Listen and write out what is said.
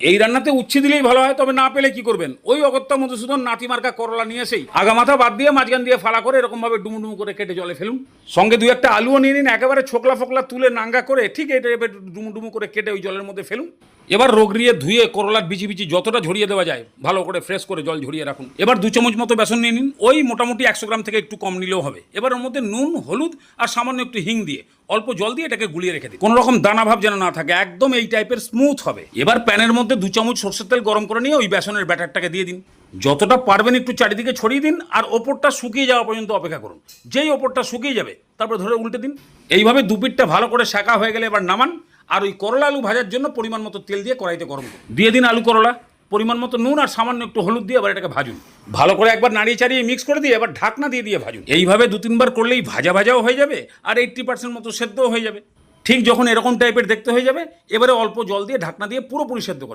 এই রান্নাতে উচ্ছে দিলেই ভালো হয়, তবে না পেলে কি করবেন? ওই অগত্যা মধুসূদন নাতি মার্কা করলা নিয়ে এসেই আগা মাথা বাদ দিয়ে মাঝখান দিয়ে ফালা করে এরকম ভাবে ডুমু ডুমু করে কেটে জলে ফেলুন। সঙ্গে দুই একটা আলুও নিয়ে নিন, একেবারে ছোকলা ফোকলা তুলে নাঙ্গা করে ঠিক এটা এবার ডুমু ডুমু করে কেটে ওই জলের মধ্যে ফেলুন। এবার রোগড়িয়ে ধুয়ে করলার বিচি বিচি যতটা ঝরিয়ে দেওয়া যায়, ভালো করে ফ্রেশ করে জল ঝরিয়ে রাখুন। এবার দু চামচ মতো বেসন নিয়ে নিন, ওই মোটামুটি একশো গ্রাম থেকে একটু কম নিলেও হবে। এবার ওর মধ্যে নুন, হলুদ আর সামান্য একটু হিং দিয়ে অল্প জল দিয়ে এটাকে গুলিয়ে রেখে দিই। কোনো রকম দানা ভাব যেন না থাকে, একদম এই টাইপের স্মুথ হবে। এবার প্যানের মধ্যে দু চামচ সর্ষের তেল গরম করে নিয়ে ওই বেসনের ব্যাটারটাকে দিয়ে দিন। যতটা পারবেন একটু চারিদিকে ছড়িয়ে দিন আর ওপরটা শুকিয়ে যাওয়া পর্যন্ত অপেক্ষা করুন। যেই ওপরটা শুকিয়ে যাবে, তারপর ধরে উল্টে দিন। এইভাবে দুপিটটা ভালো করে শাঁকা হয়ে গেলে এবার নামান আর ওই করলা আলু ভাজার জন্য পরিমাণ মতো তেল দিয়ে কড়াইতে গরম দিয়ে দিন আলু করলা। পরিমাণ মতো নুন আর সামান্য একটু হলুদ দিয়ে আবার এটাকে ভাজুন। ভালো করে একবার নাড়িয়ে চাড়িয়ে মিক্স করে দিয়ে এবার ঢাকনা দিয়ে দিয়ে ভাজুন। এইভাবে দু তিনবার করলেই ভাজা ভাজাও হয়ে যাবে আর এইট্টি পার্সেন্ট মতো সেদ্ধও হয়ে যাবে। ঠিক যখন এরকম টাইপের দেখতে হয়ে যাবে, এবারে অল্প জল দিয়ে ঢাকনা দিয়ে পুরোপুরি সেদ্ধ করে